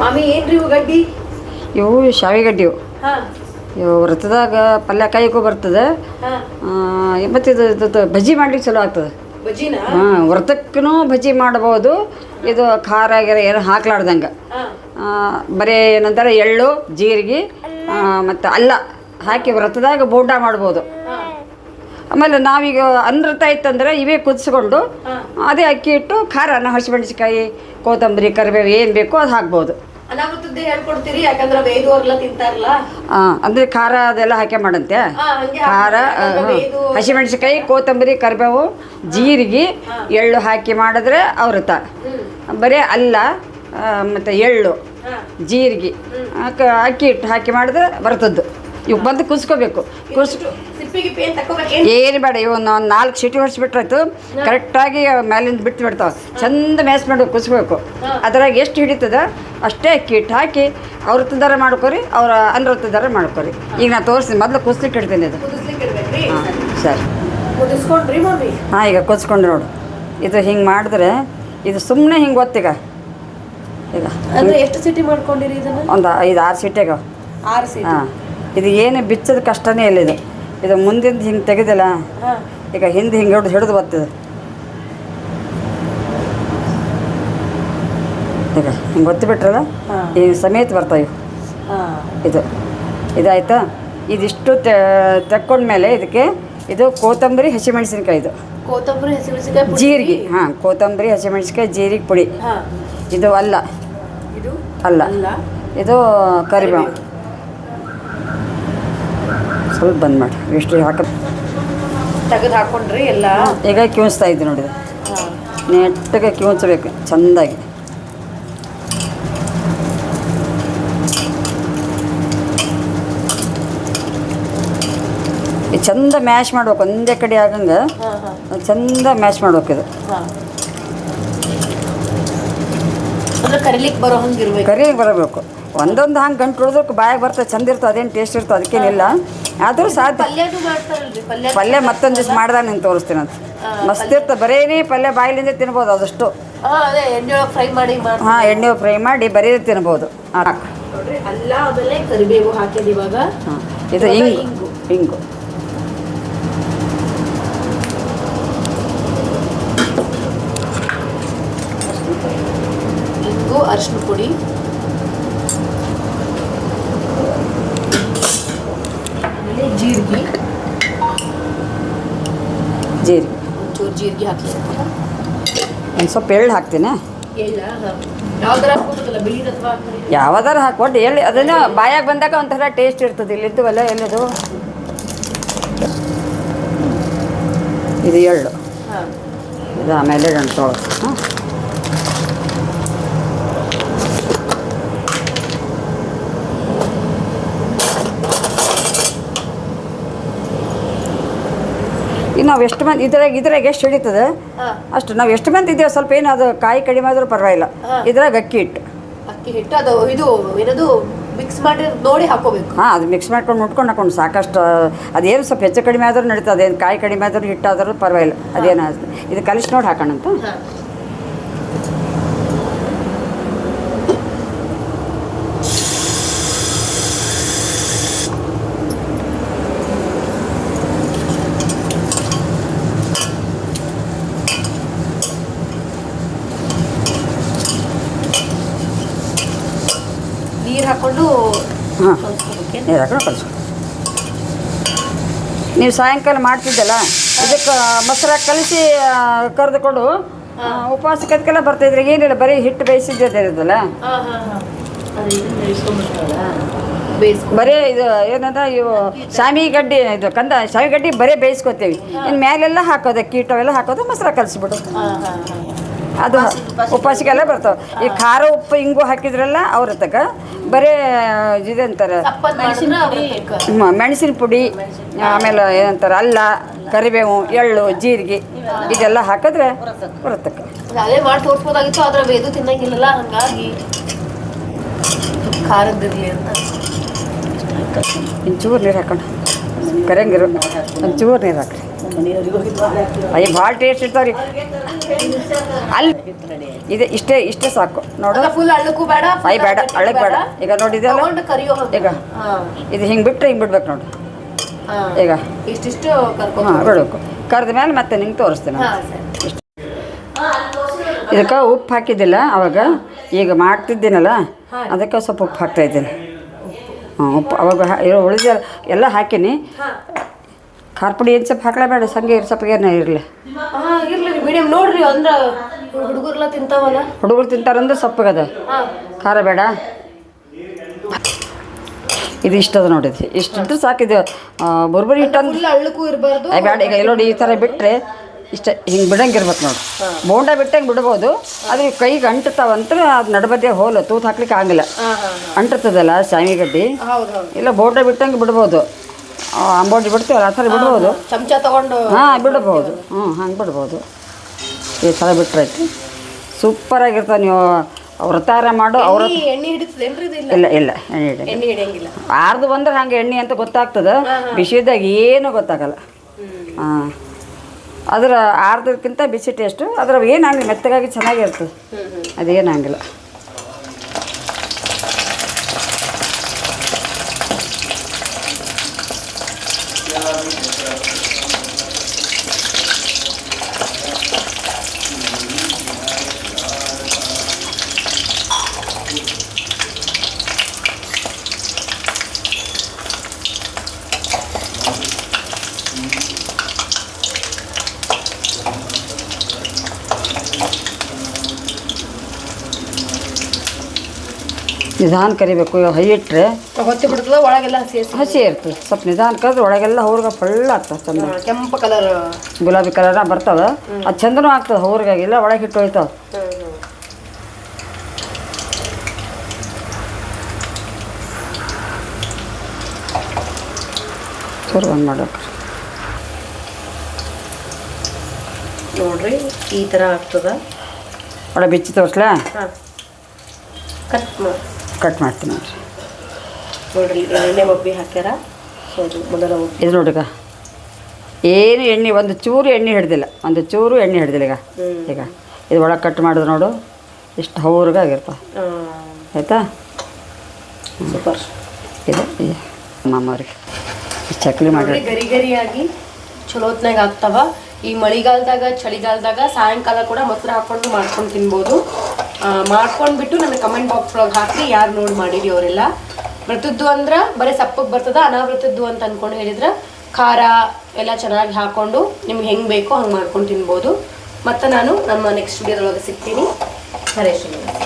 ಮಾಮಿ ಏನ್ರಿ ಇವು ಗಡ್ಡಿ? ಇವು ಶಾವಿಗಡ್ಡಿ ಇವು ಹಾ. ಇವು ವ್ರತದಾಗ ಪಲ್ಯ ಕಾಯಕ್ಕೂ ಬರ್ತದೆ. ಮತ್ತು ಇದು ಇದು ಬಜ್ಜಿ ಮಾಡ್ಲಿಕ್ಕೆ ಚಲೋ ಆಗ್ತದೆ. ಹಾಂ ವ್ರತಕ್ಕೂ ಬಜ್ಜಿ ಮಾಡ್ಬೋದು. ಇದು ಖಾರ ಆಗಿರ ಏನು ಹಾಕ್ಲಾರ್ದಂಗೆ. ಬರೀ ಏನಂತಾರೆ ಎಳ್ಳು ಜೀರಿಗೆ ಮತ್ತು ಅಲ್ಲ ಹಾಕಿ ವ್ರತದಾಗ ಬೋಂಡ ಮಾಡ್ಬೋದು. ಆಮೇಲೆ ನಾವೀಗ ಅನೃತ ಇತ್ತಂದ್ರೆ ಇವೇ ಕುದಿಸ್ಕೊಂಡು ಅದೇ ಅಕ್ಕಿ ಇಟ್ಟು ಖಾರನ ಹಸಿಮೆಣಸಿಕಾಯಿ ಕೊತ್ತಂಬರಿ ಕರಿಬೇವು ಏನು ಬೇಕೋ ಅದು ಹಾಕ್ಬೋದು. ಅನಾವೃತದ್ದೇ ಹೇಳ್ಕೊಡ್ತೀರಿ ಯಾಕಂದ್ರ ವೇದವ್ರೆಲ್ಲ ತಿಂತಾರಲ್ಲ? ಆ, ಅಂದ್ರೆ ಖಾರ ಅದೆಲ್ಲ ಹಾಕಿ ಮಾಡಂತೆ. ಹಂಗೆ ಖಾರ ವೇದು ಹಸಿಮೆಣಸಿಕಾಯಿ ಕೊತ್ತಂಬರಿ ಕರಿಬೇವು ಜೀರಿಗೆ ಎಳ್ಳು ಹಾಕಿ ಮಾಡಿದ್ರೆ ಅವೃತ ಬರೀ ಅಲ್ಲ ಮತ್ತೆ ಮತ್ತು ಎಳ್ಳು ಜೀರಿಗೆ ಹಾಕ- ಅಕ್ಕಿ ಇಟ್ಟು ಹಾಕಿ ಮಾಡಿದ್ರೆ ಬರ್ತದ್ದು. ಇವು ಬಂದು ಕುಸ್ಕೋಬೇಕು ಕುದಿಸ್ ಗಿಪ್ಪಿ ಏನ್ ತಕೋಬೇಕೇನ್ ಏನು ಬೇಡ ಇವನ್ನ ಒಂದು ನಾಲ್ಕು ಸಿಟಿ ಹೊಡಿಸ್ಬಿಟ್ರಾಯ್ತು ಕರೆಕ್ಟಾಗಿ ಮೇಲಿಂದ ಬಿಟ್ಟು ಬಿಡ್ತಾವೆ ಚಂದ ಮೇಸ್ ಮಾಡಿ ಕುಸ್ಬೇಕು. ಅದ್ರಾಗ ಎಷ್ಟು ಹಿಡಿತದ ಅಷ್ಟೇ ಅಕ್ಕಿ ಹಿಟ್ಟು ಹಾಕಿ ಅವ್ರ ದರ ಮಾಡ್ಕೊರಿ ಅವ್ರ ಅನೃತ ದರ ಮಾಡ್ಕೊರಿ. ಈಗ ನಾನು ತೋರಿಸ್ತೀನಿ ಮೊದಲು ಕುಸ್ಲಿಕ್ಕೆ ಇಡ್ತೀನಿ ಇದು. ಹಾಂ ಸರಿ. ಹಾಂ ಈಗ ಕುದಿಸ್ಕೊಂಡು ನೋಡು. ಇದು ಹಿಂಗೆ ಮಾಡಿದ್ರೆ ಇದು ಸುಮ್ಮನೆ ಹಿಂಗೆ ಗೊತ್ತೀಗ. ಈಗ ಎಷ್ಟು ಸಿಟಿ ಮಾಡ್ಕೊಂಡಿರಿ ಇದನ್ನ? ಒಂದು ಐದು ಆರು ಸೀಟೆಗ. ಆರು ಸಿಟಿ. ಹಾಂ. ಇದು ಏನು ಬಿಚ್ಚದ ಕಷ್ಟನೇ ಇಲ್ಲ ಇದು. ಇದು ಮುಂದಿಂದ ಹಿಂಗೆ ತೆಗೆದಿಲ್ಲ ಈಗ ಹಿಂದೆ ಹಿಂಗೆ ಹಿಡಿದು ಹಿಡಿದು ಬರ್ತದೆ. ಈಗ ಹಿಂಗೆ ಒತ್ತಿ ಬಿಟ್ರಲ್ಲ. ಈ ಸಮೇತ ಬರ್ತಾವೆ ಇದು ಇದಾಯ್ತಾ? ಇದಿಷ್ಟು ತೆಕ್ಕೊಂಡ್ಮೇಲೆ ಇದಕ್ಕೆ ಇದು ಕೊತ್ತಂಬರಿ ಹಸಿಮೆಣಸಿನ್ಕಾಯಿ ಇದು. ಕೊತ್ತಂಬರಿ ಹಸಿಮೆಣಸಿನಕಾಯಿ ಜೀರಿಗೆ ಹಾಂ ಕೊತ್ತಂಬರಿ ಹಸಿಮೆಣಸಿನ್ಕಾಯಿ ಜೀರಿಗೆ ಪುಡಿ. ಇದು ಅಲ್ಲ. ಇದು? ಅಲ್ಲ. ಇದು ಕರಿಬೇವು. ಸ್ವಲ್ಪ ಬಂದ್ ಮಾಡಿ ಎಷ್ಟು ಹಾಕ ತೆಗೆದು ಹಾಕೊಂಡ್ರಿ ಎಲ್ಲ? ಈಗ ಕಿವಿಸ್ತಾ ಇದ್ದೆ ನೋಡಿ ಹಾ ನೆಟ್ಟಗೆ ಕಿವಿಸ್ಬೇಕು ಚೆಂದಾಗಿ. ಚಂದ ಮ್ಯಾಶ್ ಮಾಡ್ಬೇಕು ಒಂದೇ ಕಡೆ ಆಗಂಗೆ ಚಂದ ಮ್ಯಾಶ್ ಮಾಡ್ಬೇಕು ಇದು. ಕರಿಲಿಕ್ಕೆ ಬರೋ ಹಂಗೆ ಕರಿ ಬರಬೇಕು. ಒಂದೊಂದು ಹಂಗೆ ಗಂಟು ಉಳಿದಕ್ಕೆ ಬಾಯಾಗ ಬರ್ತದೆ ಚಂದ ಇರ್ತದೆ ಅದೇನು ಟೇಸ್ಟ್ ಇರ್ತದೆ ಅದಕ್ಕೇನಿಲ್ಲ. ಆದರೂ ಸಾಧ್ಯ. ಪಲ್ಯ ಮತ್ತೊಂದು ದಿವ್ಸ ಮಾಡ್ದಾಗ ನೀನು ತೋರಿಸ್ತೀನಿ ಅಂತ ಮಸ್ತ್ ಇರ್ತದೆ ಬರೇನೇ ಪಲ್ಯ ಬಾಯಿಲಿಂದ ತಿನ್ಬೋದು ಅದಷ್ಟು. ಹಾ ಎಣ್ಣೆ ಫ್ರೈ ಮಾಡಿ ಮಾಡ್ತಾರೆ ಹಾಂ ಎಣ್ಣೆ ಫ್ರೈ ಮಾಡಿ ಬರೀ ತಿನ್ಬೋದು. ಇದು ಹಿಂಗು ಅರಿಶಿನ ಪುಡಿ ಆಮೇಲೆ ಜೀರಿಗೆ ಜೀರಿಗೆ. ಒಂಚೂರು ಜೀರಿಗೆ ಹಾಕಿ ಒಂದು ಸ್ವಲ್ಪ ಎಳ್ಳು ಹಾಕ್ತೀನಿ? ಯಾವ್ದಾರ ಯಾವ್ದಾರು ಹಾಕ್ಕೊಟ್ಟು ಎಳ್ಳು ಅದನ್ನು ಬಾಯಾಗ ಬಂದಾಗ ಒಂಥರ ಟೇಸ್ಟ್ ಇರ್ತದೆ. ಇಲ್ಲಿದ್ದವಲ್ಲ ಎಲ್ಲದು ಇದು ಎಳ್ಳು. ಇದು ಆಮೇಲೆ ಗಂಟು ಹಾಂ. ನಾವು ಎಷ್ಟು ಮಂದಿ ಇದ್ರಾಗ ಇದ್ರಾಗ ಎಷ್ಟು ಹಿಡಿತದೆ? ಅಷ್ಟು ನಾವು ಎಷ್ಟು ಮಂದಿ ಇದ್ದೇವೆ? ಸ್ವಲ್ಪ ಏನು ಅದು ಕಾಯಿ ಕಡಿಮೆ ಆದರೂ ಪರವಾಗಿಲ್ಲ. ಇದ್ರಾಗ ಅಕ್ಕಿ ಹಿಟ್ಟು. ಅಕ್ಕಿ ಹಿಟ್ಟು ಅದು ಇದು ಏನದು ಮಿಕ್ಸ್ ಮಾಡಿ ನೋಡಿ ಹಾಕೋಬೇಕು. ಹಾಂ ಅದು ಮಿಕ್ಸ್ ಮಾಡ್ಕೊಂಡು ಮುಟ್ಕೊಂಡು ಹಾಕೊಂಡು ಸಾಕಷ್ಟು ಅದೇನು ಸ್ವಲ್ಪ ಹೆಚ್ಚು ಕಡಿಮೆ ಆದರೂ ನಡೀತದೆ. ಅದೇನು ಕಾಯಿ ಕಡಿಮೆ ಆದರೂ ಹಿಟ್ಟಾದರೂ ಪರವಾಗಿಲ್ಲ. ಅದೇನು ಇದು ಕಲಿಸಿ ನೋಡಿ ಹಾಕೋಣಂತ ನೀರು ಹಾಕೊಂಡು ಹಾಂ. ಕಲ್ಸ್ಕೊಬೇಕೇನು? ನೀರು ಹಾಕೊಂಡು ನೀವು ಸಾಯಂಕಾಲ ಮಾಡ್ತಿದ್ದಲ್ಲ? ಅದಕ್ಕೆ ಮೊಸರು ಕಲಿಸಿ ಕರೆದುಕೊಂಡು ಉಪವಾಸಕ್ಕೆ ಅದಕ್ಕೆಲ್ಲ ಬರ್ತಾಯಿದ್ರೆ ಏನಿಲ್ಲ ಬರೀ ಹಿಟ್ಟು ಬೇಯಿಸಿದ್ದೆ ಇರೋದಲ್ಲ ಹಾ ಹಾ ಹಾ. ಅದು ಇದನ್ನ ಬರೀ ಇದು ಏನಂತ ಇವು ಶಾಮಿ ಗಡ್ಡಿ ಇದು ಕಂದ ಶಾಮಿ ಗಡ್ಡಿ ಬರೀ ಬೇಯಿಸ್ಕೊತೀವಿ. ಇನ್ನು ಮೇಲೆಲ್ಲ ಹಾಕೋದು ಕೀಟವೆಲ್ಲ ಹಾಕೋದು ಮೊಸರು ಕಲಿಸ್ಬಿಡು ಅದು ಉಪವಾಸಕ್ಕೆಲ್ಲ ಬರ್ತಾವೆ. ಈ ಖಾರ ಉಪ್ಪು ಹಿಂಗು ಹಾಕಿದ್ರಲ್ಲ ಅವ್ರ ತಕ. ಬರೀ ಇದಂತಾರೆ. ಮೆಣಸಿನ ಪುಡಿ ಆಮೇಲೆ ಏನಂತಾರೆ ಅಲ್ಲ ಕರಿಬೇವು ಎಳ್ಳು ಜೀರಿಗೆ ಇದೆಲ್ಲ ಹಾಕಿದ್ರೆ ಬರುತ್ತೆ ಅದೇ ಮಾಡಿ ತೋರಿಸ್ಬೋದಾಗಿತ್ತು ಆದ್ರೆ ವೇದು ತಿನ್ನಂಗಿಲ್ಲಲ್ಲ ಹಂಗಾಗಿ ಖಾರದಿರ್ಲಿ ಅಂತ. ಒಂಚೂರು ನೀರು ಹಾಕೋಣ. ಕರೆಯಂಗಿರು ಒಂಚೂರು ನೀರು ಹಾಕ್ರಿ. ಅಯ್ಯ ಭಾಳ ಟೇಸ್ಟ್ ಇರ್ತಾವ್ರಿ ಅಲ್ಲಿ ಇದೆ ಇಷ್ಟೇ ಇಷ್ಟೇ ಸಾಕು. ನೋಡು. ಫುಲ್ ಅಳ್ಳಕ್ಕೂ ಬೇಡ ಅಯ್ಯ ಬೇಡ ಗಟ್ಟಿನೂ ಬೇಡ. ಈಗ ನೋಡಿ ತಗೊಂಡು ಕರಿಯೋ ಹಂಗೆ. ಈಗ ಇದು ಹಿಂಗೆ ಬಿಟ್ಟರೆ ಹಿಂಗೆ ಬಿಡ್ಬೇಕು ನೋಡು. ಈಗ. ಇಷ್ಟಿಷ್ಟು ಹಾಂ ಬಿಡಬೇಕು. ಕರೆದ ಮೇಲೆ ಮತ್ತೆ ನಿಂಗೆ ತೋರಿಸ್ತೇನೆ ಇದಕ್ಕೆ ಉಪ್ಪು ಹಾಕಿದ್ದಿಲ್ಲ ಅವಾಗ. ಈಗ ಮಾಡ್ತಿದ್ದೀನಲ್ಲ ಅದಕ್ಕೆ ಸ್ವಲ್ಪ ಉಪ್ಪು ಹಾಕ್ತಾ ಇದ್ದೀನಿ. ಹಾಂ ಉಪ್ಪು ಅವಾಗ ಇರೋ ಉಳಿದ ಎಲ್ಲ ಹಾಕೀನಿ. ಖಾರ ಪುಡಿ ಏನು ಸ್ವಲ್ಪ ಹಾಕ್ಲೇಬೇಡ ಸಂಗೆ ಸ್ವಲ್ಪ ಏನೇ ಇರಲಿ. ಹಾ ಇರ್ಲಿ ಮೀಡಿಯಂ ನೋಡ್ರಿ ಅಂದ್ರ ಹುಡುಗರ್ಲ ತಿಂತಾವಲ್ಲ? ಹುಡುಗರು ತಿಂತಾರಂದ್ರೆ ಸಪ್ಪಗದ. ಖಾರ ಬೇಡ. ಇದು ಇಷ್ಟದ ನೋಡಿದ್ವಿ ಇಷ್ಟು ಸಾಕಿದ್ದು ಬುರ್ಬರಿ ಹಿಟ್ಟಂದು ಫುಲ್ ಅಳ್ಳಕ್ಕೂ ಇರಬಾರ್ದು. ಬೇಡ ಈಗ ಇಲ್ಲಿ ನೋಡಿ ಈ ಥರ ಬಿಟ್ಟರೆ ಇಷ್ಟ ಹಿಂಗೆ ಬಿಡಂಗಿರ್ಬೇಕು ನೋಡಿ. ಬೋಂಡ ಬಿಟ್ಟಂಗೆ ಬಿಡ್ಬೋದು. ಅದು ಕೈಗೆ ಅಂಟುತ್ತಾವಂತ ಅದು ನಡಬದ್ದೆ ಹೋಲು ತೂತು ಹಾಕ್ಲಿಕ್ಕೆ ಆಗಿಲ್ಲ ಅಂಟುತ್ತದಲ್ಲ ಶಾವಿಗಡ್ಡಿ ಇಲ್ಲ ಬೋಂಡ ಬಿಟ್ಟಂಗೆ ಬಿಡ್ಬೋದು. ಆ, ಅಂಬೋಡಿ ಬಿಡ್ತೀವಲ್ಲ ಆ ಥರ ಬಿಡ್ಬೋದು? ಚಮಚ ತಗೊಂಡು ಹಾಂ ಬಿಡ್ಬೋದು. ಹ್ಞೂ ಹಂಗೆ ಬಿಡ್ಬೋದು. ಈ ಥರ ಬಿಟ್ರೈತಿ ಸೂಪರಾಗಿರ್ತದೆ ನೀವು. ವ್ರತಾರ ಮಾಡು ಅವ್ರ ಎಣ್ಣೆ ಇಲ್ಲ? ಇಲ್ಲ ಎಣ್ಣೆ ಹಿಡಿಯಂಗಿಲ್ಲ. ಆರ್ದು ಬಂದ್ರೆ ಹಂಗೆ ಎಣ್ಣೆ ಅಂತ ಗೊತ್ತಾಗ್ತದೆ. ಬಿಸಿದಾಗ ಏನೂ ಗೊತ್ತಾಗಲ್ಲ. ಹಾಂ. ಅದರ ಆರ್ದಕ್ಕಿಂತ ಬಿಸಿ ಟೇಸ್ಟು ಅದ್ರ ಏನಾಗಲಿ ಮೆತ್ತಗಾಗಿ ಚೆನ್ನಾಗಿರ್ತದೆ ಅದೇನಾಗಿಲ್ಲ ನಿಧಾನ ಕರಿಬೇಕು ಹೈ ಇಟ್ಟರೆ ಹೊತ್ತಿ ಬಿಡ್ತದ ಒಳಗೆಲ್ಲ ಹಸಿ ಹಸಿ ಇರ್ತದೆ ಸ್ವಲ್ಪ ನಿಧಾನ ಕರೆದ್ರೆ ಒಳಗೆಲ್ಲ ಹೋರ್ಗ ಫುಲ್ ಆಗ್ತದೆ ಚಂದ. ಕೆಂಪು ಕಲರ್ ಗುಲಾಬಿ ಕಲರ ಬರ್ತದ ಅದು ಚಂದನೂ ಆಗ್ತದೆ ಹೂರ್ಗಾಗಿಲ್ಲ ಒಳಗೆ ಹಿಟ್ಟು ಹೋಯ್ತಾವ ಚೂರು ಒಂದು ಮಾಡೋಕೆ ನೋಡ್ರಿ ಈ ತರ ಆಗ್ತದ. ಒಳಗೆ ಬಿಚ್ಚಿ ತೋರಿಸ್ಲಾ? ಕಟ್ ಮಾಡಿ. ಕಟ್ ಮಾಡ್ತೀನಿ ನೋಡ್ರಿ. ನೋಡ್ರಿ ಎಣ್ಣೆ ಒಬ್ಬಿ ಹಾಕ್ಯಾರ. ಹೌದು ಮೊದಲ ಒಬ್ಬಿ. ಇದು ನೋಡಿಗ ಏನು ಎಣ್ಣೆ ಒಂದು ಚೂರು ಎಣ್ಣೆ ಹಿಡ್ದಿಲ್ಲ. ಒಂದು ಚೂರು ಎಣ್ಣೆ ಹಿಡ್ದಿಲ್ಲ ಈಗ. ಈಗ ಇದು ಒಳಗೆ ಕಟ್ ಮಾಡಿದ್ರೆ ನೋಡು. ಎಷ್ಟು ಹೌರ್ಗಾಗಿರ್ತಾವೆ ಆಯಿತಾ? ಸೂಪರ್. ಇದು ಮಾಮವ್ರಿಗೆ ಚಕ್ಲಿ ಮಾಡಿ ಗರಿ ಗರಿಯಾಗಿ ಚಲೋ ಹೊತ್ನಾಗ ಆಗ್ತಾವ. ಈ ಮಳಿಗಾಲದಾಗ ಚಳಿಗಾಲದಾಗ ಸಾಯಂಕಾಲ ಕೂಡ ಮೊಸರು ಹಾಕೊಂಡು ಮಾಡ್ಕೊಂಡು ತಿನ್ಬೋದು. ಮಾಡ್ಕೊಂಡ್ಬಿಟ್ಟು ನನ್ನ ಕಮೆಂಟ್ ಬಾಕ್ಸ್ ಒಳಗೆ ಹಾಕಿ ಯಾರು ನೋಡಿ ಮಾಡಿರಿ ಅವರೆಲ್ಲ. ವ್ರತದ್ದು ಅಂದ್ರೆ ಬರೀ ಸಪ್ಪಗೆ ಬರ್ತದ, ಅನಾವೃತದ್ದು ಅಂತ ಅಂದ್ಕೊಂಡು ಹೇಳಿದ್ರೆ ಖಾರ ಎಲ್ಲ ಚೆನ್ನಾಗಿ ಹಾಕ್ಕೊಂಡು ನಿಮ್ಗೆ ಹೆಂಗೆ ಬೇಕೋ ಹಂಗೆ ಮಾಡ್ಕೊಂಡು ತಿನ್ಬೋದು. ಮತ್ತು ನಾನು ನಮ್ಮ ನೆಕ್ಸ್ಟ್ ವಿಡಿಯೋದೊಳಗೆ ಸಿಗ್ತೀನಿ. ಹರೇ ಶ್ರೀನಿವಾಸ